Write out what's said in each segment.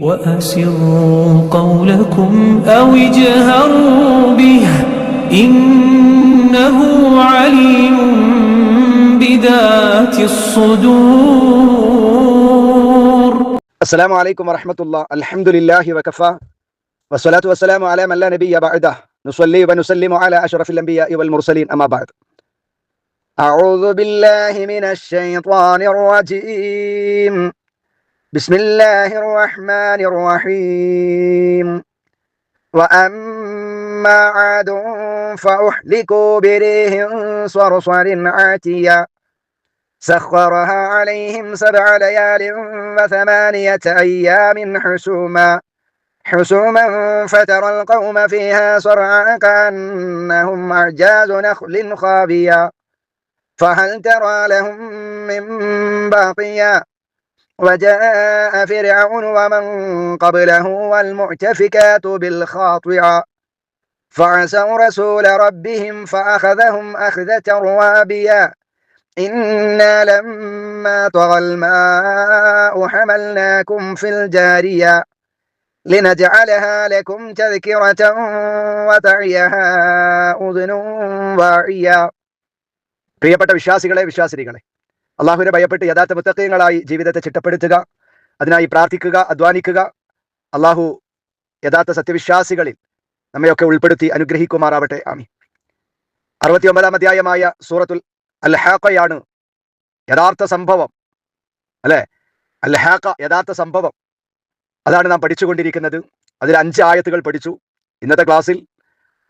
وأسروا قولكم أو اجهروا به إنه عليم بذات الصدور. السلام عليكم ورحمة الله. الحمد لله وكفى. والصلاة والسلام على من لا نبي بعده. نصلي ونسلم على أشرف الأنبياء والمرسلين. أما بعد. أعوذ بالله من الشيطان الرجيم. بسم الله الرحمن الرحيم. وأما عاد فأهلكوا بريح صرصر عاتية. سخرها عليهم سبع ليال وثمانية أيام حسوما. حسوما فترى القوم فيها صرعى كأنهم أعجاز نخل خاوية فهل ترى لهم من باقية؟ وجاء فرعون ومن قبله والمؤتفكات بالخاطئة فعسوا رسول ربهم فأخذهم أخذة رابية إنا لما طغى الماء حملناكم في الجارية لنجعلها لكم تذكرة وتعيها أذن واعية പ്രിയപ്പെട്ട വിശ്വാസികളെ വിശ്വാസിനികളെ അള്ളാഹുവിനെ ഭയപ്പെട്ട് യഥാർത്ഥ മുത്തക്കയങ്ങളായി ജീവിതത്തെ ചിട്ടപ്പെടുത്തുക അതിനായി പ്രാർത്ഥിക്കുക അധ്വാനിക്കുക. അള്ളാഹു യഥാർത്ഥ സത്യവിശ്വാസികളിൽ നമ്മയൊക്കെ ഉൾപ്പെടുത്തി അനുഗ്രഹിക്കുമാറാവട്ടെ. ആമി അറുപത്തി ഒമ്പതാം അധ്യായമായ സൂറത്തുൽ അൽഹാഖയാണ് യഥാർത്ഥ സംഭവം. അല്ലെ? അൽഹാഖ യഥാർത്ഥ സംഭവം. അതാണ് നാം പഠിച്ചുകൊണ്ടിരിക്കുന്നത്. അതിൽ അഞ്ച് ആയത്തുകൾ പഠിച്ചു. ഇന്നത്തെ ക്ലാസ്സിൽ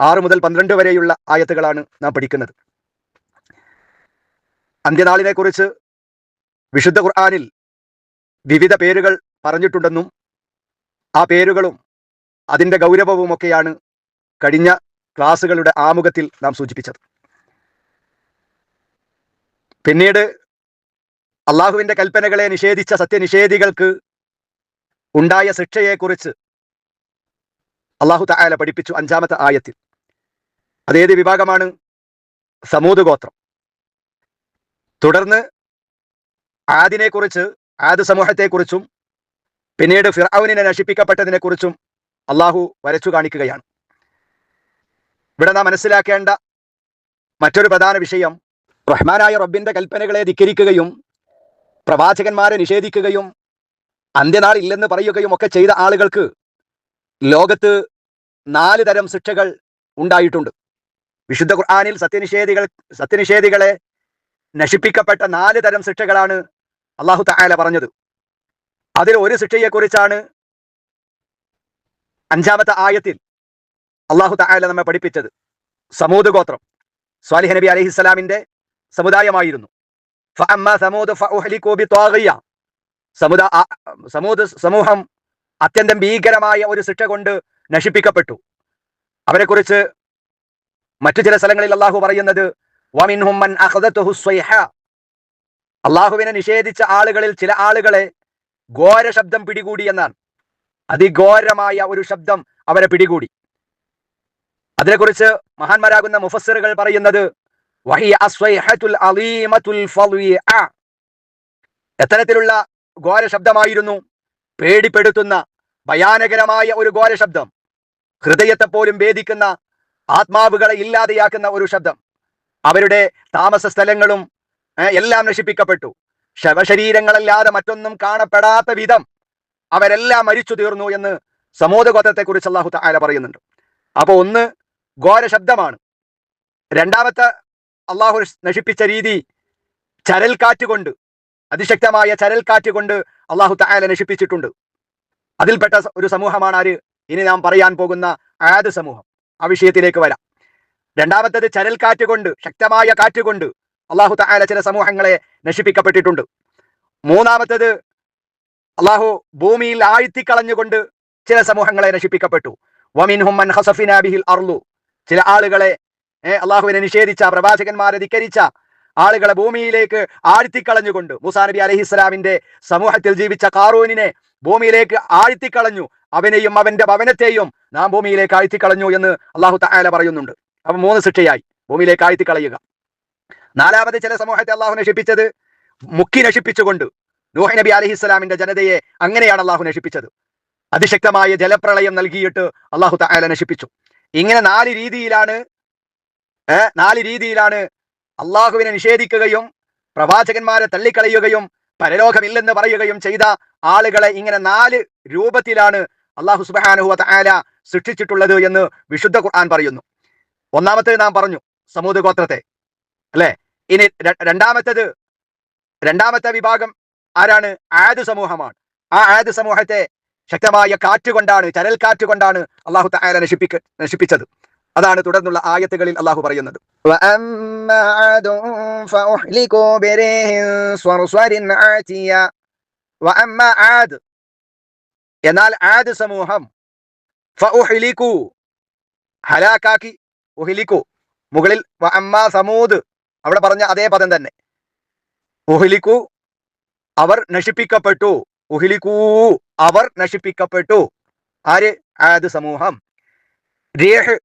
ആറ് മുതൽ പന്ത്രണ്ട് വരെയുള്ള ആയത്തുകളാണ് നാം പഠിക്കുന്നത്. അന്ത്യനാളിനെ കുറിച്ച് വിശുദ്ധ ഖുർആാനിൽ വിവിധ പേരുകൾ പറഞ്ഞിട്ടുണ്ടെന്നും ആ പേരുകളും അതിന്റെ ഗൗരവവുമൊക്കെയാണ് കഴിഞ്ഞ ക്ലാസ്സുകളുടെ ആമുഖത്തിൽ നാം സൂചിപ്പിച്ചത്. പിന്നീട് അള്ളാഹുവിന്റെ കൽപ്പനകളെ നിഷേധിച്ച സത്യനിഷേധികൾക്ക് ഉണ്ടായ ശിക്ഷയെക്കുറിച്ച് അള്ളാഹു തായാല പഠിപ്പിച്ചു അഞ്ചാമത്തെ ആയത്തിൽ. അതേത് വിഭാഗമാണ്? സമൂത് ഗോത്രം. തുടർന്ന് ആദിനെ കുറിച്ച് ആദ് സമൂഹത്തെക്കുറിച്ചും പിന്നീട് ഫിറൌനിനെ നശിപ്പിക്കപ്പെട്ടതിനെ കുറിച്ചും അള്ളാഹു വരച്ചു കാണിക്കുകയാണ്. ഇവിടെ നാം മനസ്സിലാക്കേണ്ട മറ്റൊരു പ്രധാന വിഷയം റഹ്മാനായ റബ്ബിന്റെ കൽപ്പനകളെ ധിക്കരിക്കുകയും പ്രവാചകന്മാരെ നിഷേധിക്കുകയും അന്ത്യനാൾ ഇല്ലെന്ന് പറയുകയും ഒക്കെ ചെയ്ത ആളുകൾക്ക് ലോകത്ത് നാല് തരം ശിക്ഷകൾ ഉണ്ടായിട്ടുണ്ട്. വിശുദ്ധ ഖുർആാനിൽ സത്യനിഷേധികൾ സത്യനിഷേധികളെ നശിപ്പിക്കപ്പെട്ട നാല് തരം ശിക്ഷകളാണ് അള്ളാഹു തായാല പറഞ്ഞത്. അതിൽ ഒരു ശിക്ഷയെക്കുറിച്ചാണ് അഞ്ചാമത്തെ ആയത്തിൽ അള്ളാഹു തായാല നമ്മെ പഠിപ്പിച്ചത്. സമൂത് ഗോത്രം സ്വാലിഹ് നബി അലഹിസ്സലാമിന്റെ സമുദായമായിരുന്നു. സമൂഹം അത്യന്തം ഭീകരമായ ഒരു ശിക്ഷ കൊണ്ട് നശിപ്പിക്കപ്പെട്ടു. അവരെക്കുറിച്ച് മറ്റു ചില സ്ഥലങ്ങളിൽ അള്ളാഹു പറയുന്നത് അള്ളാഹുവിനെ നിഷേധിച്ച ആളുകളിൽ ചില ആളുകളെ ഘോര ശബ്ദം പിടികൂടി എന്നാണ്. അതിഘോരമായ ഒരു ശബ്ദം അവരെ പിടികൂടി. അതിനെക്കുറിച്ച് മഹാന്മാരാകുന്ന മുഫസ്സിറുകൾ പറയുന്നത്. എത്തരത്തിലുള്ള ഘോര ശബ്ദമായിരുന്നു പേടിപ്പെടുത്തുന്ന ഭയാനകരമായ ഒരു ഘോര ശബ്ദം. ഹൃദയത്തെ പോലും ഭേദിക്കുന്ന ആത്മാവുകളെ ഇല്ലാതെയാക്കുന്ന ഒരു ശബ്ദം. അവരുടെ താമസ സ്ഥലങ്ങളും എല്ലാം നശിപ്പിക്കപ്പെട്ടു. ശവശരീരങ്ങളല്ലാതെ മറ്റൊന്നും കാണപ്പെടാത്ത വിധം അവരെല്ലാം മരിച്ചു തീർന്നു എന്ന് സമൂഹഗോത്രത്തെ കുറിച്ച് അള്ളാഹു താല പറയുന്നുണ്ട്. അപ്പൊ ഒന്ന് ഘോര ശബ്ദമാണ്. രണ്ടാമത്തെ അള്ളാഹു നശിപ്പിച്ച രീതി ചരൽക്കാറ്റ് കൊണ്ട് അതിശക്തമായ ചരൽക്കാറ്റ് കൊണ്ട് അള്ളാഹു താല നശിപ്പിച്ചിട്ടുണ്ട്. അതിൽപ്പെട്ട ഒരു സമൂഹമാണ് ആര്? ഇനി നാം പറയാൻ പോകുന്ന ആദ് സമൂഹം. ആ വിഷയത്തിലേക്ക് വരാം. രണ്ടാമത്തത് ചരൽക്കാറ്റ് കൊണ്ട് ശക്തമായ കാറ്റ് കൊണ്ട് അള്ളാഹു തായാല ചില സമൂഹങ്ങളെ നശിപ്പിക്കപ്പെട്ടിട്ടുണ്ട്. മൂന്നാമത്തത് അള്ളാഹു ഭൂമിയിൽ ആഴ്ത്തിക്കളഞ്ഞുകൊണ്ട് ചില സമൂഹങ്ങളെ നശിപ്പിക്കപ്പെട്ടു. വമിൻഹും അർളു. ചില ആളുകളെ അള്ളാഹുവിനെ നിഷേധിച്ച പ്രവാചകന്മാരെ ധിക്കരിച്ച ആളുകളെ ഭൂമിയിലേക്ക് ആഴ്ത്തിക്കളഞ്ഞുകൊണ്ട് മൂസാ നബി അലൈഹി ഇസ്ലാമിന്റെ സമൂഹത്തിൽ ജീവിച്ച കാറൂനിനെ ഭൂമിയിലേക്ക് ആഴ്ത്തിക്കളഞ്ഞു. അവനെയും അവന്റെ ഭവനത്തെയും നാം ഭൂമിയിലേക്ക് ആഴ്ത്തിക്കളഞ്ഞു എന്ന് അള്ളാഹു തആല പറയുന്നുണ്ട്. അപ്പൊ മൂന്ന് ശിക്ഷയായി. ഭൂമിയിലേക്ക് ആഴ്ത്തി കളയുക നാലാമത് ചില സമൂഹത്തെ അള്ളാഹു നശിപ്പിച്ചത് മുക്കി നശിപ്പിച്ചുകൊണ്ട്. നൂഹ് നബി അലഹിസ്സലാമിന്റെ ജനതയെ അങ്ങനെയാണ് അള്ളാഹു നശിപ്പിച്ചത്. അതിശക്തമായ ജലപ്രളയം നൽകിയിട്ട് അള്ളാഹു തആല നശിപ്പിച്ചു. ഇങ്ങനെ നാല് രീതിയിലാണ് നാല് രീതിയിലാണ് അള്ളാഹുവിനെ നിഷേധിക്കുകയും പ്രവാചകന്മാരെ തള്ളിക്കളയുകയും പരലോകമില്ലെന്ന് പറയുകയും ചെയ്ത ആളുകളെ ഇങ്ങനെ നാല് രൂപത്തിലാണ് അള്ളാഹു സുബാനുഹു തആല സൃഷ്ടിച്ചിട്ടുള്ളത് എന്ന് വിശുദ്ധ ഖുർആൻ പറയുന്നു. ഒന്നാമത്തേത് നാം പറഞ്ഞു സമൂഹ ഗോത്രത്തെ അല്ലെ? ഇനി രണ്ടാമത്തേത് രണ്ടാമത്തെ വിഭാഗം ആരാണ്? ആദ് സമൂഹമാണ്. ആ ആദ് സമൂഹത്തെ ശക്തമായ കാറ്റ് കൊണ്ടാണ് ചരൽ കാറ്റ് കൊണ്ടാണ് അള്ളാഹു താര നശിപ്പിക്ക നശിപ്പിച്ചത്. അതാണ് തുടർന്നുള്ള ആയത്തുകളിൽ അള്ളാഹു പറയുന്നത്. എന്നാൽ ആദ് സമൂഹം ഹലാക്കാക്കി ഉഹ്ലികു മുകളിൽ അമ്മ സമൂദ്. അവിടെ പറഞ്ഞ അതേ പദം തന്നെ. ഉഹിലിക്കു അവർ നശിപ്പിക്കപ്പെട്ടു. ഉഹിലിക്കൂ അവർ നശിപ്പിക്കപ്പെട്ടു. ആര്? ആദ് സമൂഹം. രേഹ്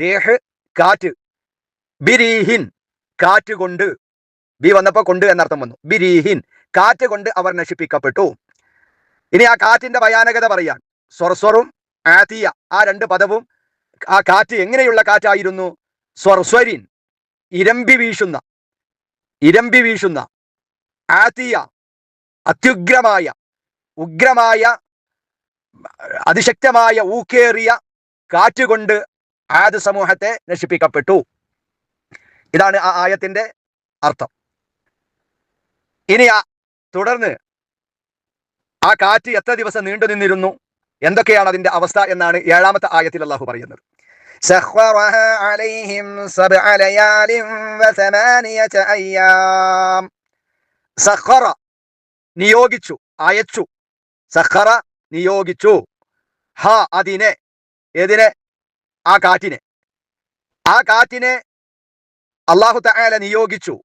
രേഹ് കാറ്റ്. ബിരീഹിൻ കാറ്റ് കൊണ്ട്. ബി വന്നപ്പോ കൊണ്ട് എന്നർത്ഥം വന്നു. ബിരീഹിൻ കാറ്റ് കൊണ്ട് അവർ നശിപ്പിക്കപ്പെട്ടു. ഇനി ആ കാറ്റിന്റെ ഭയാനകത പറയാൻ. സ്വർസ്വറും ആതിയ ആ രണ്ട് പദവും ആ കാറ്റ് എങ്ങനെയുള്ള കാറ്റായിരുന്നു? സ്വർസ്വരിൻ ഇരമ്പി വീശുന്ന ഇരമ്പി വീശുന്ന ആതിയ അത്യുഗ്രമായ ഉഗ്രമായ അതിശക്തമായ ഊക്കേറിയ കാറ്റുകൊണ്ട് ആദ് സമൂഹത്തെ നശിപ്പിക്കപ്പെട്ടു. ഇതാണ് ആ ആയത്തിന്റെ അർത്ഥം. ഇനി ആ തുടർന്ന് ആ കാറ്റ് എത്ര ദിവസം നീണ്ടു നിന്നിരുന്നു എന്തൊക്കെയാണ് അതിന്റെ അവസ്ഥ എന്നാണ് ഏഴാമത്തെ ആയത്തിൽ അള്ളാഹു പറയുന്നത്. سخرها عليهم سبع ليال وثمانية أيام സഖറ നിയോഗിച്ചു അയച്ചു സഖറ നിയോഗിച്ചു ഹ അതിനെ ഏതിനെ ആ കാറ്റിനെ ആ കാറ്റിനെ അള്ളാഹു തആല നിയോഗിച്ചു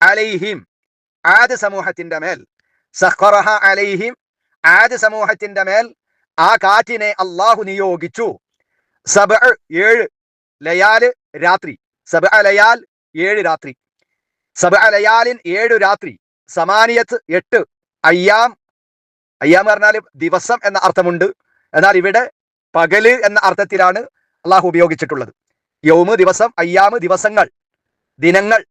അലൈഹിം ആദ് സമൂഹത്തിന്റെ മേൽ സഖറഹ അലൈഹിം ആദ് സമൂഹത്തിന്റെ മേൽ ആ കാറ്റിനെ അള്ളാഹു നിയോഗിച്ചു സബ ഏഴ് ലയാൽ രാത്രി. സബ ലയാൽ ഏഴ് രാത്രി. സബ ലയാലിൻ ഏഴു രാത്രി. സമാനിയത്ത് എട്ട്. അയ്യാം. അയ്യാം പറഞ്ഞാൽ ദിവസം എന്ന അർത്ഥമുണ്ട്. എന്നാൽ ഇവിടെ പകൽ എന്ന അർത്ഥത്തിലാണ് അള്ളാഹു ഉപയോഗിച്ചിട്ടുള്ളത്. യൗമ് ദിവസം അയ്യാമ് ദിവസങ്ങൾ ദിനങ്ങൾ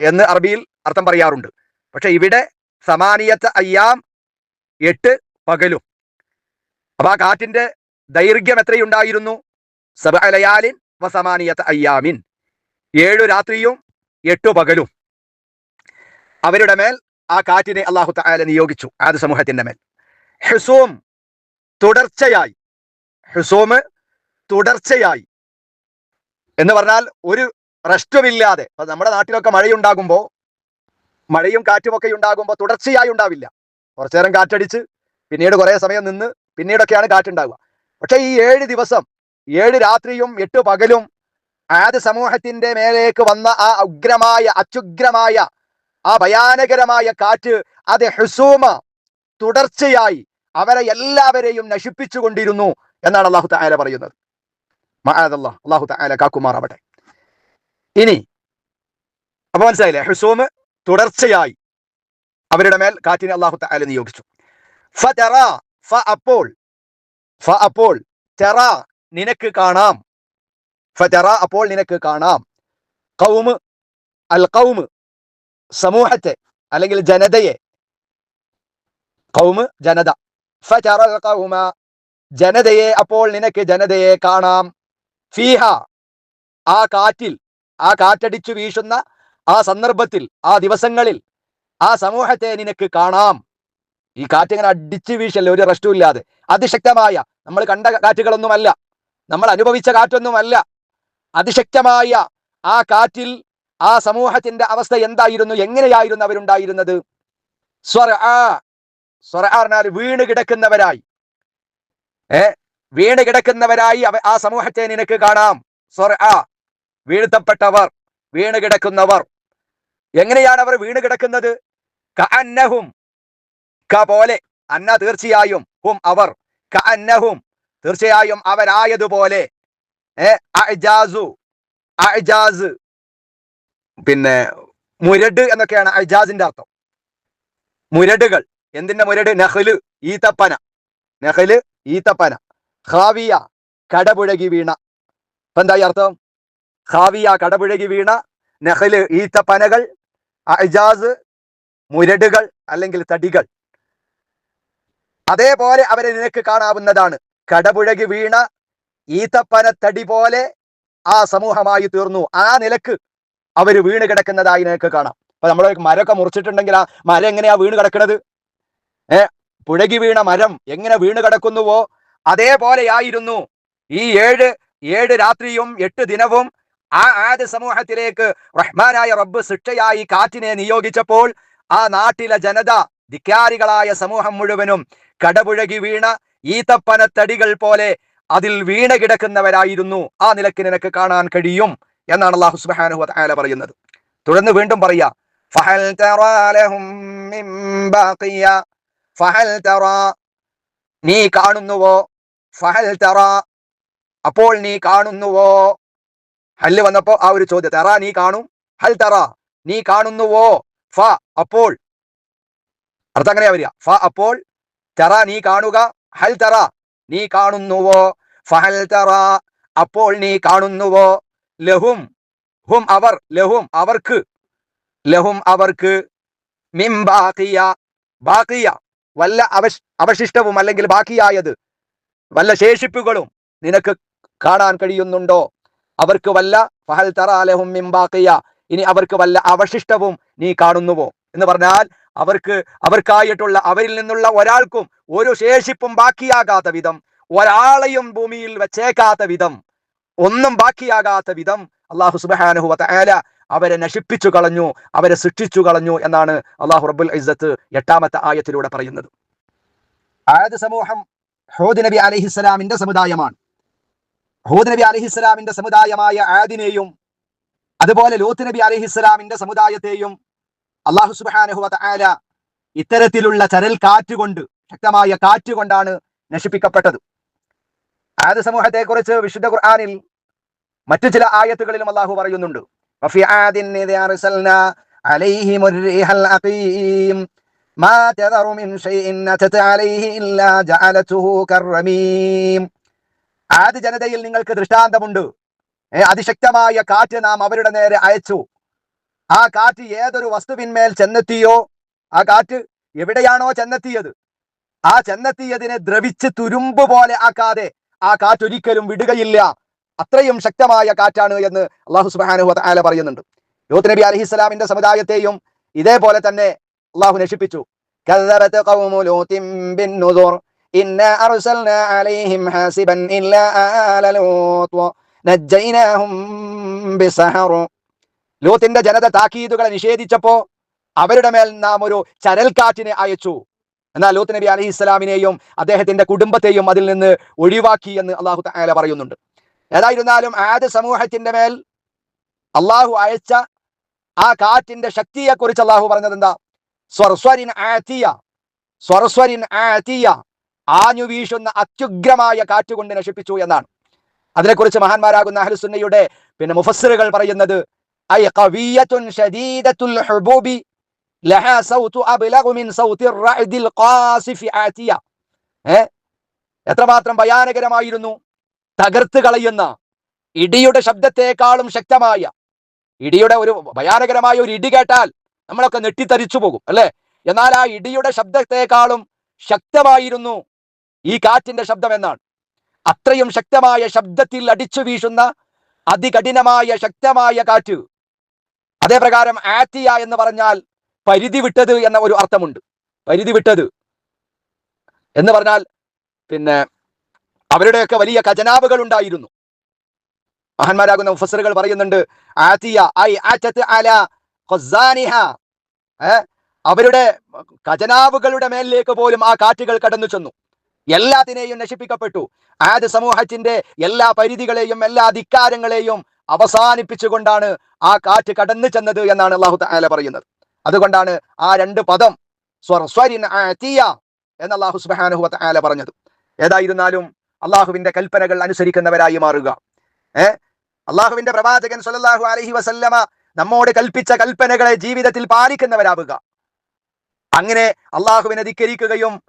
എന്ന് അറബിയിൽ അർത്ഥം പറയാറുണ്ട്. പക്ഷെ ഇവിടെ സമാനിയത്ത് അയ്യാം എട്ട് പകലും. അപ്പൊ ആ കാറ്റിന്റെ ദൈർഘ്യം എത്രയുണ്ടായിരുന്നു? സബലയാലിൻ വസമാനിയത്ത് അയ്യാമിൻ. ഏഴു രാത്രിയും എട്ടു പകലും. അവരുടെ മേൽ ആ കാറ്റിനെ അള്ളാഹു തആല നിയോഗിച്ചു. ആദ്യ സമൂഹത്തിന്റെ മേൽ. ഹുസൂം തുടർച്ചയായി. ഹുസൂം തുടർച്ചയായി. എന്ന് പറഞ്ഞാൽ ഒരു റെസ്റ്റുമില്ലാതെ. നമ്മുടെ നാട്ടിലൊക്കെ മഴയുണ്ടാകുമ്പോൾ മഴയും കാറ്റും ഒക്കെ ഉണ്ടാകുമ്പോൾ തുടർച്ചയായി ഉണ്ടാവില്ല. കുറച്ചു നേരം കാറ്റടിച്ച് പിന്നീട് കുറേ സമയം നിന്ന് പിന്നീടൊക്കെയാണ് കാറ്റുണ്ടാവുക. പക്ഷെ ഈ ഏഴ് ദിവസം ഏഴ് രാത്രിയും എട്ട് പകലും ആദ്യ സമൂഹത്തിന്റെ മേലേക്ക് വന്ന ആ ഉഗ്രമായ അത്യുഗ്രമായ ആ ഭയാനകരമായ കാറ്റ് അത് ഹുസൂമ തുടർച്ചയായി അവരെ എല്ലാവരെയും നശിപ്പിച്ചു കൊണ്ടിരുന്നു എന്നാണ് അള്ളാഹു തആല പറയുന്നത്. അള്ളാഹു തആല കാക്കുമാറാവട്ടെ. ഇനി അപ്പൊ മനസ്സിലായില്ലേ? ഹുസൂമ് തുടർച്ചയായി അവരുടെ മേൽ കാറ്റിനെ അള്ളാഹു തആല നിയോഗിച്ചു. അപ്പോൾ ഫ അപ്പോൾ തെറ നിനക്ക് കാണാം. ഫതറ അപ്പോൾ നിനക്ക് കാണാം. കൗമ് അൽ കൗമ് സമൂഹത്തെ അല്ലെങ്കിൽ ജനതയെ. കൗമ് ജനത. അൽ ഖൗമ ജനതയെ അപ്പോൾ നിനക്ക് ജനതയെ കാണാം. ഫീഹ ആ കാറ്റിൽ ആ കാറ്റടിച്ചു വീശുന്ന ആ സന്ദർഭത്തിൽ ആ ദിവസങ്ങളിൽ ആ സമൂഹത്തെ നിനക്ക് കാണാം. ഈ കാറ്റ് ഇങ്ങനെ അടിച്ചു വീശല്ലേ ഒരു റെസ്റ്റും ഇല്ലാതെ. അതിശക്തമായ നമ്മൾ കണ്ട കാറ്റുകളൊന്നുമല്ല. നമ്മൾ അനുഭവിച്ച കാറ്റൊന്നുമല്ല. അതിശക്തമായ ആ കാറ്റിൽ ആ സമൂഹത്തിന്റെ അവസ്ഥ എന്തായിരുന്നു? എങ്ങനെയായിരുന്നു അവരുണ്ടായിരുന്നത്? സ്വറ സ്വറ പറഞ്ഞാൽ വീണ് കിടക്കുന്നവരായി. ഏ വീണ് കിടക്കുന്നവരായി ആ സമൂഹത്തെ നിനക്ക് കാണാം. സ്വറ വീഴ്ത്തപ്പെട്ടവർ വീണ് കിടക്കുന്നവർ. എങ്ങനെയാണ് അവർ വീണ് കിടക്കുന്നത്? കഅന്നഹും ക പോലെ അന്ന തീർച്ചയായും ഹും അവർ. ക അന്നഹും തീർച്ചയായും അവരായതുപോലെ. പിന്നെ മുരട് എന്നൊക്കെയാണ് അജാസിന്റെ അർത്ഥം. മുരടുകൾ. എന്തിന്റെ മുരട്? നഹ്ല് ഈത്തപ്പന. നഹ്ല് ഈത്തപ്പന. ഹാവിയ കടപുഴകി വീണ. ഇപ്പൊ എന്തായി അർത്ഥം? ഹാവിയ കടപുഴകി വീണ നഹ്ല് ഈത്തപ്പനകൾ അജാസ് മുരടുകൾ അല്ലെങ്കിൽ തടികൾ. അതേപോലെ അവരെ നിനക്ക് കാണാവുന്നതാണ്. കടപുഴകി വീണ ഈത്തപ്പനത്തടി പോലെ ആ സമൂഹമായി തീർന്നു. ആ നിലയ്ക്ക് അവർ വീണ് കിടക്കുന്നതായി നിനക്ക് കാണാം. അപ്പൊ നമ്മൾ മരമൊക്കെ മുറിച്ചിട്ടുണ്ടെങ്കിൽ ആ മരം എങ്ങനെയാ വീണ് കിടക്കുന്നത് ഏ പുഴകി വീണ മരം എങ്ങനെ വീണ് കിടക്കുന്നുവോ? അതേപോലെയായിരുന്നു ഈ ഏഴ് ഏഴ് രാത്രിയും എട്ട് ദിനവും ആ ആദ്യ സമൂഹത്തിലേക്ക് റഹ്മാനായ റബ്ബ് ശിക്ഷയായി കാറ്റിനെ നിയോഗിച്ചപ്പോൾ ആ നാട്ടിലെ ജനത ധിക്കാരികളായ സമൂഹം മുഴുവനും കടപുഴകി വീണ ഈത്തപ്പനത്തടികൾ പോലെ അതിൽ വീണ കിടക്കുന്നവരായിരുന്നു. ആ നിലയ്ക്ക് നിനക്ക് കാണാൻ കഴിയും എന്നാണ് അള്ളാഹു സുബ്ഹാനഹു വതആല പറയുന്നത്. തുടർന്ന് വീണ്ടും പറയാ ഫഹൽ ഫഹൽ നീ കാണുന്നുവോ? ഫഹൽ തറ അപ്പോൾ നീ കാണുന്നുവോ? ഹല്ല് വന്നപ്പോ ആ ഒരു ചോദ്യം. തറ നീ കാണും? ഹൽ തറ നീ കാണുന്നുവോ? ഫ അപ്പോൾ അർത്ഥം അങ്ങനെയാ വരിക. ഫ അപ്പോൾ തറ നീ കാണുക ഹൽ തറ നീ കാണുന്നുവോ? ഫഹൽ തറ അപ്പോൾ നീ കാണുന്നുവോ? ലഹും ഹും അവർ ലഹും അവർക്ക് ലഹും അവർക്ക് മിം ബാക്കിയ ബാക്കിയ വല്ല അവശ് അവശിഷ്ടവും അല്ലെങ്കിൽ ബാക്കിയായത് വല്ല ശേഷിപ്പുകളും നിനക്ക് കാണാൻ കഴിയുന്നുണ്ടോ? അവർക്ക് വല്ല ഫഹൽ തറ ലഹും മിം ബാക്കിയ ഇനി അവർക്ക് വല്ല അവശിഷ്ടവും നീ കാണുന്നുവോ? എന്ന് പറഞ്ഞാൽ അവർക്ക് അവർക്കായിട്ടുള്ള അവരിൽ നിന്നുള്ള ഒരാൾക്കും ഒരു ശേഷിപ്പും ബാക്കിയാകാത്ത വിധം ഒരാളെയും ഭൂമിയിൽ വെച്ചേക്കാത്ത വിധം ഒന്നും ബാക്കിയാകാത്ത വിധം അള്ളാഹു സുബാനുഹു ആല അവരെ നശിപ്പിച്ചു കളഞ്ഞു അവരെ സൃഷ്ടിച്ചു കളഞ്ഞു എന്നാണ് അള്ളാഹു റബ്ബുൽ ഇസ്സത്ത് എട്ടാമത്തെ ആയത്തിലൂടെ പറയുന്നത്. ആയത് സമൂഹം ഹോദ് നബി അലഹിസ്സലാമിന്റെ സമുദായമാണ്. ഹൂദ് നബി അലഹിസ്സലാമിന്റെ സമുദായമായ ആദിനെയും അതുപോലെ ലൂത്ത് നബി അലഹിസ്സലാമിന്റെ സമുദായത്തെയും അള്ളാഹു സുബാനഹുവ ആല ഇത്തരത്തിലുള്ള ചരൽ കാറ്റുകൊണ്ട് ശക്തമായ കാറ്റ് കൊണ്ടാണ് നശിപ്പിക്കപ്പെട്ടത്. സമൂഹത്തെ കുറിച്ച് വിശുദ്ധ ഖുർആാനിൽ മറ്റു ചില ആയത്തുകളിലും അള്ളാഹു പറയുന്നുണ്ട്. ആദ്യ ജനതയിൽ നിങ്ങൾക്ക് ദൃഷ്ടാന്തമുണ്ട്. അതിശക്തമായ കാറ്റ് നാം അവരുടെ നേരെ അയച്ചു. ആ കാറ്റ് ഏതൊരു വസ്തുവിന്മേൽ ചെന്നെത്തിയോ? ആ കാറ്റ് എവിടെയാണോ ചെന്നെത്തിയത്? ആ ചെന്നെത്തിയതിനെ ദ്രവിച്ച് തുരുമ്പ് പോലെ ആക്കാതെ ആ കാറ്റൊരിക്കലും വിടുകയില്ല. അത്രയും ശക്തമായ കാറ്റാണ് എന്ന് അള്ളാഹു സുബാനു ആല പറയുന്നുണ്ട്. യൂത്ത് നബി അലഹിസ്ലാമിന്റെ സമുദായത്തെയും ഇതേപോലെ തന്നെ അള്ളാഹു നശിപ്പിച്ചു. നജ്ജൈനാഹും ലൂത്തിന്റെ ജനത താക്കീതുകളെ നിഷേധിച്ചപ്പോ അവരുടെ മേൽ നാം ഒരു ചരൽക്കാറ്റിനെ അയച്ചു. എന്നാൽ ലോത്ത് നബി അലഹി ഇസ്ലാമിനെയും അദ്ദേഹത്തിന്റെ കുടുംബത്തെയും അതിൽ നിന്ന് ഒഴിവാക്കി എന്ന് അള്ളാഹു തആല പറയുന്നുണ്ട്. ഏതായിരുന്നാലും ആദ്യ സമൂഹത്തിന്റെ മേൽ അള്ളാഹു അയച്ച ആ കാറ്റിന്റെ ശക്തിയെ കുറിച്ച് അള്ളാഹു പറഞ്ഞത് എന്താ? സ്വർസ്വരിൻ ആതിയ സ്വർസ്വരിൻ ആത്തിയ ആഞ്ഞു വീശുന്ന അത്യുഗ്രമായ കാറ്റുകൊണ്ട് നശിപ്പിച്ചു എന്നാണ്. അതിനെക്കുറിച്ച് മഹാന്മാരാകുന്ന അഹലുസുന്നയുടെ പിന്നെ മുഫസ്സിറുകൾ പറയുന്നത് ഐ قوية شديدة ഹുബൂബി ലഹാ സൗതു أبلغ من സൗതിർ റഅദിൽ القاصف ഏ? എത്രമാത്രം ഭയാനകരമായിരുന്നു. തകർത്ത് കളയുന്ന ഇടിയുടെ ശബ്ദത്തെക്കാളും ശക്തമായ ഇടിയുടെ ഒരു ഭയാനകരമായ ഒരു ഇടി കേട്ടാൽ നമ്മളൊക്കെ നെട്ടിത്തരിച്ചു പോകും അല്ലെ? എന്നാൽ ആ ഇടിയുടെ ശബ്ദത്തെക്കാളും ശക്തമായിരുന്നു ഈ കാറ്റിന്റെ ശബ്ദം എന്നാണ്. അത്രയും ശക്തമായ ശബ്ദത്തിൽ അടിച്ചു വീശുന്ന അതികഠിനമായ ശക്തമായ കാറ്റ് അതേ ആറ്റിയ എന്ന് പറഞ്ഞാൽ പരിധി വിട്ടത് എന്ന ഒരു അർത്ഥമുണ്ട്. പരിധി വിട്ടത് എന്ന് പറഞ്ഞാൽ പിന്നെ അവരുടെയൊക്കെ വലിയ ഖജനാവുകൾ ഉണ്ടായിരുന്നു. മഹാന്മാരാകുന്ന മുഫസറുകൾ പറയുന്നുണ്ട് ആറ്റിയ ഐ ആറ്റത്ത് അല ഖസാനിഹ. അവരുടെ ഖജനാവുകളുടെ മേലിലേക്ക് പോലും ആ കാറ്റുകൾ കടന്നു ചെന്നു എല്ലാത്തിനെയും നശിപ്പിക്കപ്പെട്ടു. ആദ്യ സമൂഹത്തിന്റെ എല്ലാ പരിധികളെയും എല്ലാ അധികാരങ്ങളെയും അവസാനിപ്പിച്ചുകൊണ്ടാണ് ആ കാറ്റ് കടന്നു ചെന്നത് എന്നാണ് അള്ളാഹു തആല പറയുന്നത്. അതുകൊണ്ടാണ് ആ രണ്ട് പദം എന്ന അള്ളാഹു സുബാനുഹു താല പറഞ്ഞത്. ഏതായിരുന്നാലും അള്ളാഹുവിന്റെ കൽപ്പനകൾ അനുസരിക്കുന്നവരായി മാറുക. ഏ? അള്ളാഹുവിന്റെ പ്രവാചകൻ സല്ലല്ലാഹു അലഹി വസല്ലമ നമ്മോട് കൽപ്പിച്ച കൽപ്പനകളെ ജീവിതത്തിൽ പാലിക്കുന്നവരാവുക. അങ്ങനെ അള്ളാഹുവിനെ ധിക്കരിക്കുകയും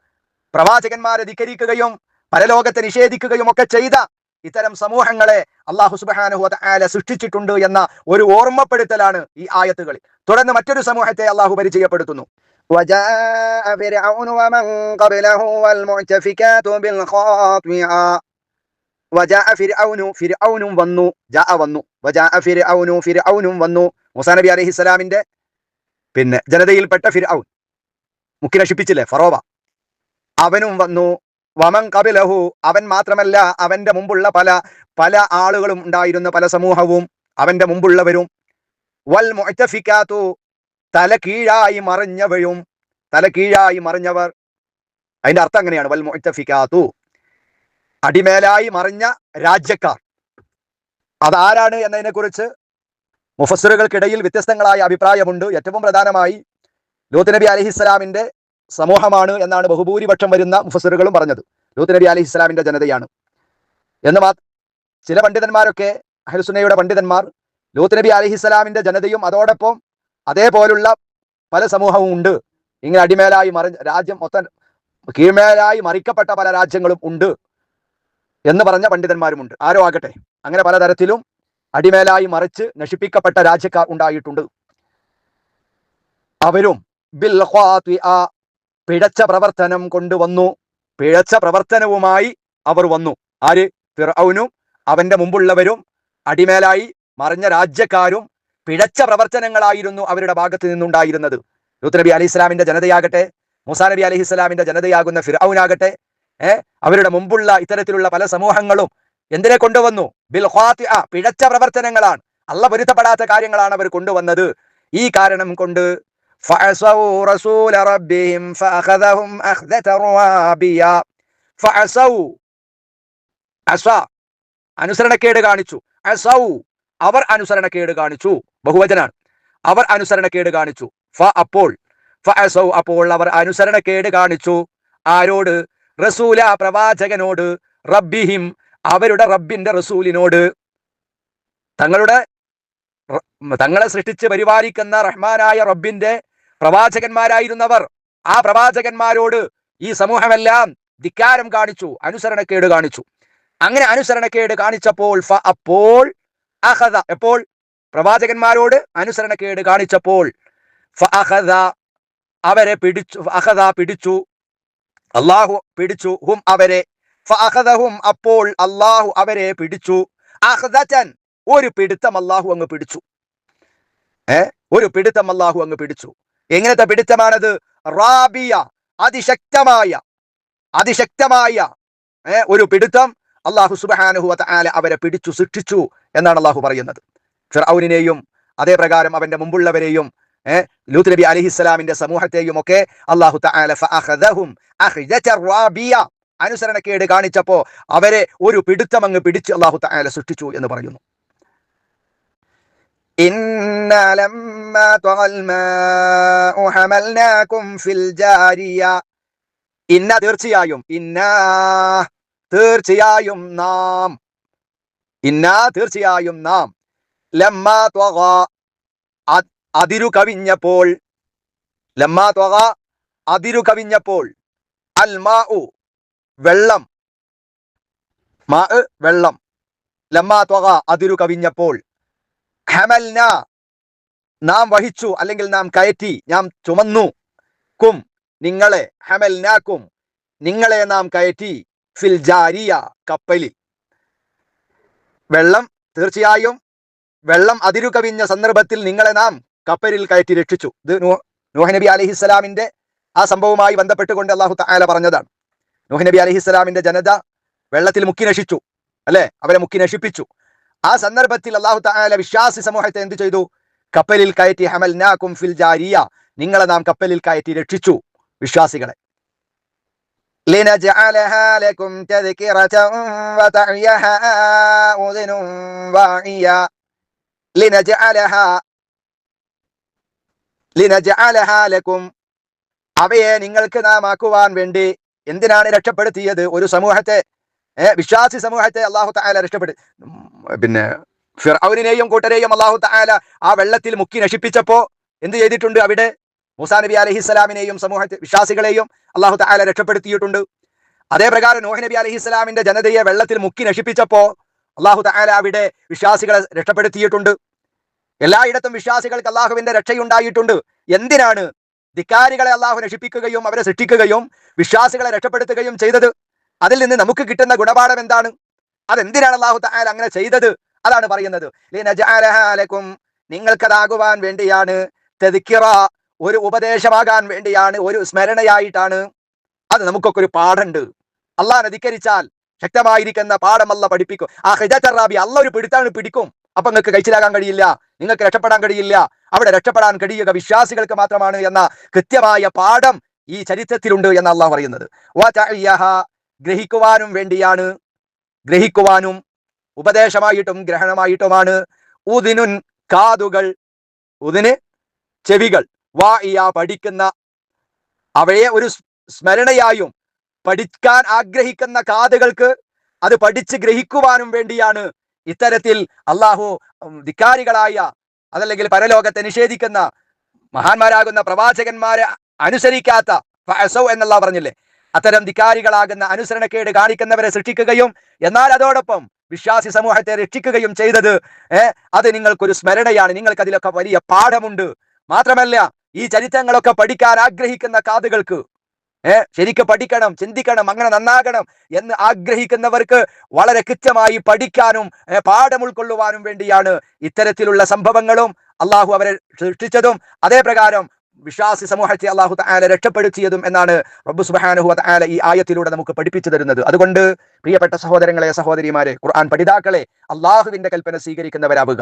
പ്രവാചകന്മാരെ ധിക്കരിക്കുകയും പരലോകത്തെ നിഷേധിക്കുകയും ഒക്കെ ചെയ്ത ഇത്തരം സമൂഹങ്ങളെ അള്ളാഹു സുബാനുഹുഅ ആല സൃഷ്ടിച്ചിട്ടുണ്ട് എന്ന ഒരു ഓർമ്മപ്പെടുത്തലാണ് ഈ ആയത്തുകളിൽ. തുടർന്ന് മറ്റൊരു സമൂഹത്തെ അള്ളാഹു പരിചയപ്പെടുത്തുന്നു. വന്നു വന്നു. നബി അലഹിസ്സലാമിന്റെ പിന്നെ ജനതയിൽപ്പെട്ട ഫിർ ഔൻ മുക്കി നശിപ്പിച്ചില്ലേ ഫറോവ. അവനും വന്നു. വമൻ കപിലഹു. അവൻ മാത്രമല്ല അവന്റെ മുമ്പുള്ള പല പല ആളുകളും ഉണ്ടായിരുന്ന പല സമൂഹവും. അവന്റെ മുമ്പുള്ളവരും. വൽ മുഅ്തഫിക്കാത്തു തല കീഴായി മറിഞ്ഞവരും. തല കീഴായി മറിഞ്ഞവർ. അതിന്റെ അർത്ഥം അങ്ങനെയാണ്. വൽ മുഅ്തഫിക്കാത്തു അടിമേലായി മറിഞ്ഞ രാജ്യക്കാർ. അതാരാണ് എന്നതിനെ കുറിച്ച് മുഫസ്സിറുകൾക്കിടയിൽ വ്യത്യസ്തങ്ങളായ അഭിപ്രായമുണ്ട്. ഏറ്റവും പ്രധാനമായി ലൂത്ത് നബി അലഹിസ്സലാമിന്റെ സമൂഹമാണ് എന്നാണ് ബഹുഭൂരിപക്ഷം വരുന്ന മുഫസറുകളും പറഞ്ഞത്. ലൂത്ത് നബി അലി ഇസ്ലാമിന്റെ ജനതയാണ്. എന്ന് ചില പണ്ഡിതന്മാരൊക്കെ അഹ്ലുസുന്നയുടെ പണ്ഡിതന്മാർ ലൂത്ത് നബി അലി ഇസ്ലാമിന്റെ ജനതയും അതോടൊപ്പം അതേപോലുള്ള പല സമൂഹവും ഉണ്ട്. ഇങ്ങനെ അടിമേലായി മറി രാജ്യം മൊത്തം കീഴ്മേലായി മറിക്കപ്പെട്ട പല രാജ്യങ്ങളും ഉണ്ട് എന്ന് പറഞ്ഞ പണ്ഡിതന്മാരുമുണ്ട്. ആരോ ആകട്ടെ. അങ്ങനെ പലതരത്തിലും അടിമേലായി മറിച്ച് നശിപ്പിക്കപ്പെട്ട രാജ്യക്കാർ ഉണ്ടായിട്ടുണ്ട്. അവരും പിഴച്ച പ്രവർത്തനം കൊണ്ടുവന്നു. പിഴച്ച പ്രവർത്തനവുമായി അവർ വന്നു. ആര്? ഫിറൌനും അവന്റെ മുമ്പുള്ളവരും അടിമേലായി മറിഞ്ഞ രാജ്യക്കാരും പിഴച്ച പ്രവർത്തനങ്ങളായിരുന്നു അവരുടെ ഭാഗത്ത് നിന്നുണ്ടായിരുന്നത്. യൂത്ത് അലി ഇസ്ലാമിന്റെ ജനതയാകട്ടെ മൂസാ നബി അലി ഇസ്ലാമിന്റെ ജനതയാകുന്ന ഫിറൌനാകട്ടെ ഏഹ് അവരുടെ മുമ്പുള്ള ഇത്തരത്തിലുള്ള പല സമൂഹങ്ങളും എന്തിനെ കൊണ്ടുവന്നു? ബിൽ പിഴച്ച പ്രവർത്തനങ്ങളാണ്. അല്ല പൊരുത്തപ്പെടാത്ത കാര്യങ്ങളാണ് അവർ കൊണ്ടുവന്നത്. ഈ കാരണം കൊണ്ട് فعصوا رسول ربهم فأخذهم أخذة رابية فعصوا അസ അനുസരണക്കേട് കാണിച്ചു അസൗ അവർ അനുസരണക്കേട് കാണിച്ചു ബഹുവചനാണ് അവർ അനുസരണക്കേട് കാണിച്ചു ഫ അപ്പോൾ ഫ അസൗ അപ്പോൾ അവർ അനുസരണക്കേട് കാണിച്ചു ആരോട് റസൂല പ്രവാചകനോട് റബ്ബിഹിം അവരുടെ റബ്ബിന്റെ റസൂലിനോട് തങ്ങളുടെ റ- തങ്ങളെ സൃഷ്ടിച്ച് പരിപാലിക്കുന്ന റഹ്മാനായ റബ്ബിന്റെ പ്രവാചകന്മാരായിരുന്നവർ. ആ പ്രവാചകന്മാരോട് ഈ സമൂഹമെല്ലാം ധിക്കാരം കാണിച്ചു അനുസരണക്കേട് കാണിച്ചു. അങ്ങനെ അനുസരണക്കേട് കാണിച്ചപ്പോൾ അപ്പോൾ അഹദ എപ്പോൾ? പ്രവാചകന്മാരോട് അനുസരണക്കേട് കാണിച്ചപ്പോൾ അവരെ പിടിച്ചു അഹദ പിടിച്ചു അള്ളാഹു പിടിച്ചു ഹും അവരെ ഫഅഖദഹും അപ്പോൾ അള്ളാഹു അവരെ പിടിച്ചു. അഖദതൻ ഒരു പിടുത്തം അള്ളാഹു അങ്ങ് പിടിച്ചു. ഏ? ഒരു പിടുത്തം അള്ളാഹു അങ്ങ് പിടിച്ചു. എങ്ങനത്തെ പിടുത്തമാണത്? റാബിയ അതിശക്തമായ അതിശക്തമായ ഒരു പിടുത്തം അള്ളാഹു സുബ്ഹാനഹു ആല അവരെ പിടിച്ചു ശിക്ഷിച്ചു എന്നാണ് അള്ളാഹു പറയുന്നത്. ഫിർഔനിനെയും അതേപ്രകാരം അവന്റെ മുമ്പുള്ളവരെയും ലൂത്ത് നബി അലിഹിസ്സലാമിന്റെ സമൂഹത്തെയും ഒക്കെ അള്ളാഹു അനുസരണക്കേട് കാണിച്ചപ്പോ അവരെ ഒരു പിടുത്തം അങ്ങ് പിടിച്ച് അള്ളാഹു തആല സൃഷ്ടിച്ചു എന്ന് പറയുന്നു. إنا لما طغى الماء حملناكم في الجارية ഇന്ന തീർച്ചയായും ഇന്ന തീർച്ചയായും നാം ഇന്ന തീർച്ചയായും നാം ലമ്മാ ത്വഗ അ- അതിരു കവിഞ്ഞപ്പോൾ ലമ്മാ ത്വഗ അതിരു കവിഞ്ഞപ്പോൾ അൽ മാ വെള്ളം മാ വെള്ളം ലമ്മാ ത്വഗ അതിരു കവിഞ്ഞപ്പോൾ ഹമൽന. നാം വഹിച്ചു അല്ലെങ്കിൽ നാം കയറ്റി നാം ചുമന്നു. കും നിങ്ങളെ ഹമൽനാക്കും. നിങ്ങളെ നാം കയറ്റി ഫിൽ ജാരിയ കപ്പലിൽ. വെള്ളം തീർച്ചയായും വെള്ളം അതിരു കവിഞ്ഞ സന്ദർഭത്തിൽ നിങ്ങളെ നാം കപ്പലിൽ കയറ്റി രക്ഷിച്ചു. ഇത് നൂ- നൂഹ് നബി അലഹിസ്സലാമിന്റെ ആ സംഭവവുമായി ബന്ധപ്പെട്ടുകൊണ്ട് അള്ളാഹു തആല പറഞ്ഞതാണ്. നൂഹ് നബി അലഹിസ്സലാമിന്റെ ജനത വെള്ളത്തിൽ മുക്കി നശിച്ചു. അല്ലെ? അവരെ മുക്കി നശിപ്പിച്ചു. ആ സന്ദർഭത്തിൽ അള്ളാഹു താല വിശ്വാസി സമൂഹത്തെ എന്ത് ചെയ്തു? കപ്പലിൽ കയറ്റി ഹമൽനാക്കും ഫിൽ ജാരിയ. നിങ്ങളെ നാം കപ്പലിൽ കയറ്റി രക്ഷിച്ചു വിശ്വാസികളെ. അവയെ നിങ്ങൾക്ക് നാം ആക്കുവാൻ വേണ്ടി എന്തിനാണ് രക്ഷപ്പെടുത്തിയത്? ഒരു സമൂഹത്തെ വിശ്വാസി സമൂഹത്തെ അള്ളാഹു തആല രക്ഷപ്പെട്ട് പിന്നെ ഫിർഔനെയും കൂട്ടരെയും അള്ളാഹു തആല ആ വെള്ളത്തിൽ മുക്കി നശിപ്പിച്ചപ്പോ എന്ത് ചെയ്തിട്ടുണ്ട് അവിടെ? മൂസാ നബി അലഹിസ്സലാമിനെയും സമൂഹത്തെ വിശ്വാസികളെയും അള്ളാഹു താല രക്ഷപ്പെടുത്തിയിട്ടുണ്ട്. അതേപ്രകാരം നോഹി നബി അലഹിസ്സലാമിന്റെ ജനതയെ വെള്ളത്തിൽ മുക്കി നശിപ്പിച്ചപ്പോ അള്ളാഹു താല അവിടെ വിശ്വാസികളെ രക്ഷപ്പെടുത്തിയിട്ടുണ്ട്. എല്ലായിടത്തും വിശ്വാസികൾക്ക് അള്ളാഹുവിന്റെ രക്ഷയുണ്ടായിട്ടുണ്ട്. എന്തിനാണ്? ധിക്കാരികളെ അള്ളാഹു നശിപ്പിക്കുകയും അവരെ സൃഷ്ടിക്കുകയും വിശ്വാസികളെ രക്ഷപ്പെടുത്തുകയും ചെയ്തത്. അതിൽ നിന്ന് നമുക്ക് കിട്ടുന്ന ഗുണപാഠം എന്താണ്? അതെന്തിനാണ് അള്ളാഹു താല അങ്ങനെ ചെയ്തത്? അതാണ് പറയുന്നത്. നിങ്ങൾക്കതാകുവാൻ വേണ്ടിയാണ്. ഒരു ഉപദേശമാകാൻ വേണ്ടിയാണ് ഒരു സ്മരണയായിട്ടാണ്. അത് നമുക്കൊക്കെ ഒരു പാഠമുണ്ട് അള്ളാഹ് ധിക്കരിച്ചാൽ ശക്തമായിരിക്കുന്ന പാഠം അല്ല പഠിപ്പിക്കും. ആ ഹിജറാബി അല്ല ഒരു പിടുത്താണ് പിടിക്കും. അപ്പൊ നിങ്ങൾക്ക് കഴിച്ചിലാകാൻ കഴിയില്ല. നിങ്ങൾക്ക് രക്ഷപ്പെടാൻ കഴിയില്ല. അവിടെ രക്ഷപ്പെടാൻ കഴിയുക വിശ്വാസികൾക്ക് മാത്രമാണ് എന്ന കൃത്യമായ പാഠം ഈ ചരിത്രത്തിലുണ്ട് എന്ന് അള്ളാഹ് പറയുന്നത്. ഗ്രഹിക്കുവാനും വേണ്ടിയാണ്. ഗ്രഹിക്കുവാനും ഉപദേശമായിട്ടും ഗ്രഹണമായിട്ടുമാണ്. ഉദിനുൻ കാതുകൾ ഉദിന് ചെവികൾ. വാഇയ പഠിക്കുന്ന അവയെ ഒരു സ്മരണയായും പഠിക്കാൻ ആഗ്രഹിക്കുന്ന കാതുകൾക്ക് അത് പഠിച്ച് ഗ്രഹിക്കുവാനും വേണ്ടിയാണ്. ഇത്തരത്തിൽ അള്ളാഹു ധിക്കാരികളായ അതല്ലെങ്കിൽ പരലോകത്തെ നിഷേധിക്കുന്ന മഹാന്മാരാകുന്ന പ്രവാചകന്മാരെ അനുസരിക്കാത്ത എന്നുള്ള പറഞ്ഞില്ലേ? അത്തരം ധിക്കാരികളാകുന്ന അനുസരണക്കേട് കാണിക്കുന്നവരെ സൃഷ്ടിക്കുകയും എന്നാൽ അതോടൊപ്പം വിശ്വാസി സമൂഹത്തെ രക്ഷിക്കുകയും ചെയ്തത് അത് നിങ്ങൾക്കൊരു സ്മരണയാണ്. നിങ്ങൾക്ക് അതിലൊക്കെ വലിയ പാഠമുണ്ട്. മാത്രമല്ല ഈ ചരിത്രങ്ങളൊക്കെ പഠിക്കാൻ ആഗ്രഹിക്കുന്ന കാതുകൾക്ക് ഏഹ് ശരിക്കും പഠിക്കണം ചിന്തിക്കണം അങ്ങനെ നന്നാകണം എന്ന് ആഗ്രഹിക്കുന്നവർക്ക് വളരെ കൃത്യമായി പഠിക്കാനും പാഠം ഉൾക്കൊള്ളുവാനും വേണ്ടിയാണ് ഇത്തരത്തിലുള്ള സംഭവങ്ങളും അള്ളാഹു അവരെ സൃഷ്ടിച്ചതും. അതേ പ്രകാരം വിശ്വാസി സമൂഹത്തെ അള്ളാഹു താല രക്ഷപ്പെടുത്തിയതും എന്നാണ് റബ്ബു സുബാനുഹു താല ഈ ആയത്തിലൂടെ നമുക്ക് പഠിപ്പിച്ചു തരുന്നത്. അതുകൊണ്ട് പ്രിയപ്പെട്ട സഹോദരങ്ങളെ സഹോദരിമാരെ ഖുർആൻ പഠിതാക്കളെ അള്ളാഹുവിന്റെ കൽപ്പന സ്വീകരിക്കുന്നവരാവുക.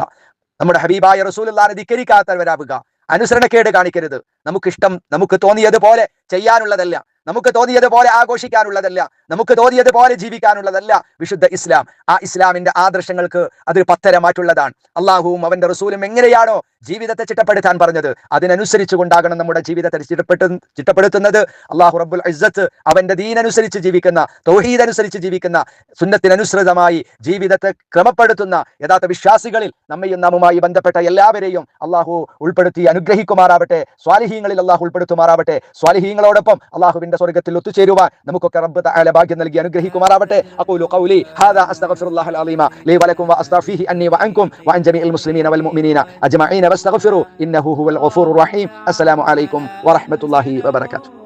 നമ്മുടെ ഹബീബായ റസൂലുള്ളാനെ ധിക്കരിക്കാത്തവരാവുക. അനുസരണക്കേട് കാണിക്കരുത്. നമുക്കിഷ്ടം നമുക്ക് തോന്നിയതുപോലെ ചെയ്യാനുള്ളതല്ല. നമുക്ക് തോന്നിയതുപോലെ ആഘോഷിക്കാനുള്ളതല്ല നമുക്ക് തോന്നിയതുപോലെ ജീവിക്കാനുള്ളതല്ല വിശുദ്ധ ഇസ്ലാം. ആ ഇസ്ലാമിന്റെ ആദർശങ്ങൾക്ക് അത് പത്തരമായിട്ടുള്ളതാണ്. അള്ളാഹുവും അവന്റെ റസൂലും എങ്ങനെയാണോ ജീവിതത്തെ ചിട്ടപ്പെടുത്താൻ പറഞ്ഞത് അതിനനുസരിച്ച് കൊണ്ടാകണം നമ്മുടെ ജീവിതത്തെ ചിട്ടപ്പെട്ടു ചിട്ടപ്പെടുത്തുന്നത്. അള്ളാഹു റബ്ബുൽ ഇസ്സത്ത് അവന്റെ ദീനനുസരിച്ച് ജീവിക്കുന്ന തൗഹീദ് അനുസരിച്ച് ജീവിക്കുന്ന സുന്നത്തിനനുസൃതമായി ജീവിതത്തെ ക്രമപ്പെടുത്തുന്ന യഥാർത്ഥ വിശ്വാസികളിൽ നമ്മയും നമ്മുമായി ബന്ധപ്പെട്ട എല്ലാവരെയും അള്ളാഹു ഉൾപ്പെടുത്തി അനുഗ്രഹിക്കുമാറാവട്ടെ സ്വാലിഹീങ്ങളിൽ അള്ളാഹു ഉൾപ്പെടുത്തുമാറാവട്ടെ. സ്വാലിഹീങ്ങളോടൊപ്പം അള്ളാഹുവിന്റെ സ്വർഗത്തിൽ ഒത്തുചേരുവാൻ നമുക്കൊക്കെ റബ്ബ് തആല ഭാഗ്യം നൽകി അനുഗ്രഹിക്കുമാറാവട്ടെ അഖൂലു ഖൗലി ഹാദാ അസ്തഗ്ഫിറുല്ലാഹൽ അലീമ ലീ വലക്കും വഅസ്തഗ്ഫിഹി അന്നി വഅൻകും വഅൻ ജമീഇൽ മുസ്ലിമീന വൽ മുഅ്മിനീന അജ്മഈന വസ്തഗ്ഫിറു ഇന്നഹു ഹുവൽ ഗഫൂറുർ റഹീം അസ്സലാമു അലൈക്കും വറഹ്മത്തുള്ളാഹി വബറകാതുഹു